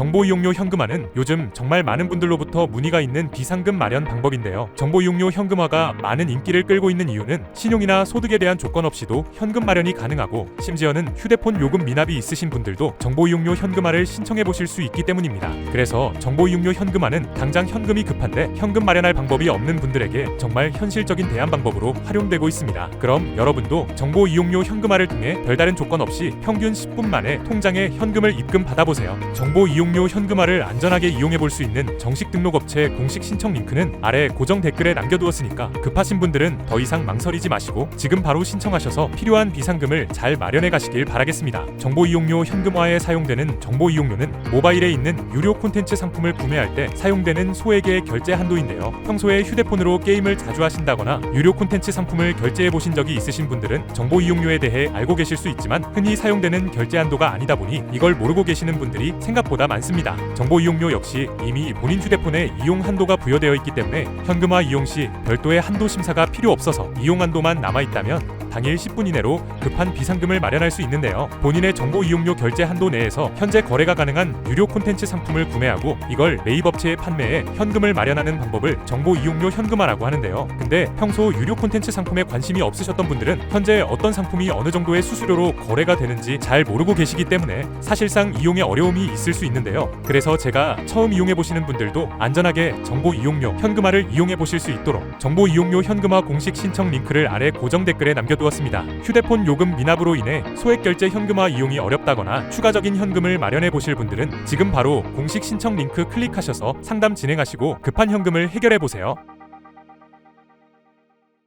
정보 이용료 현금화는 요즘 정말 많은 분들로부터 문의가 있는 비상금 마련 방법인데요. 정보 이용료 현금화가 많은 인기를 끌고 있는 이유는 신용이나 소득에 대한 조건 없이도 현금 마련이 가능하고 심지어는 휴대폰 요금 미납이 있으신 분들도 정보 이용료 현금화를 신청해 보실 수 있기 때문입니다. 그래서 정보 이용료 현금화는 당장 현금이 급한데 현금 마련할 방법이 없는 분들에게 정말 현실적인 대안 방법으로 활용되고 있습니다. 그럼 여러분도 정보 이용료 현금화를 통해 별다른 조건 없이 평균 10분 만에 통장에 현금을 입금 받아보세요. 정보 이용 료 현금화를 안전하게 이용해 볼 수 있는 정식 등록 업체 공식 신청 링크는 아래 고정 댓글에 남겨두었으니까 급하신 분들은 더 이상 망설이지 마시고 지금 바로 신청하셔서 필요한 비상금을 잘 마련해 가시길 바라겠습니다. 정보 이용료 현금화에 사용되는 정보 이용료는 모바일에 있는 유료 콘텐츠 상품을 구매할 때 사용되는 소액의 결제 한도인데요. 평소에 휴대폰으로 게임을 자주 하신다거나 유료 콘텐츠 상품을 결제해 보신 적이 있으신 분들은 정보 이용료에 대해 알고 계실 수 있지만 흔히 사용되는 결제 한도가 아니다 보니 이걸 모르고 계시는 분들이 생각보다 많 습니다. 정보 이용료 역시 이미 본인 휴대폰에 이용 한도가 부여되어 있기 때문에 현금화 이용 시 별도의 한도 심사가 필요 없어서 이용 한도만 남아 있다면 당일 10분 이내로 급한 비상금을 마련할 수 있는데요. 본인의 정보 이용료 결제 한도 내에서 현재 거래가 가능한 유료 콘텐츠 상품을 구매하고 이걸 매입 업체에 판매해 현금을 마련하는 방법을 정보 이용료 현금화라고 하는데요. 근데 평소 유료 콘텐츠 상품에 관심이 없으셨던 분들은 현재 어떤 상품이 어느 정도의 수수료로 거래가 되는지 잘 모르고 계시기 때문에 사실상 이용에 어려움이 있을 수 있는데요. 그래서 제가 처음 이용해 보시는 분들도 안전하게 정보 이용료 현금화를 이용해 보실 수 있도록 정보 이용료 현금화 공식 신청 링크를 아래 고정 댓글에 남겨 두었습니다. 휴대폰 요금 미납으로 인해 소액 결제 현금화 이용이 어렵다거나 추가적인 현금을 마련해 보실 분들은 지금 바로 공식 신청 링크 클릭하셔서 상담 진행하시고 급한 현금을 해결해 보세요.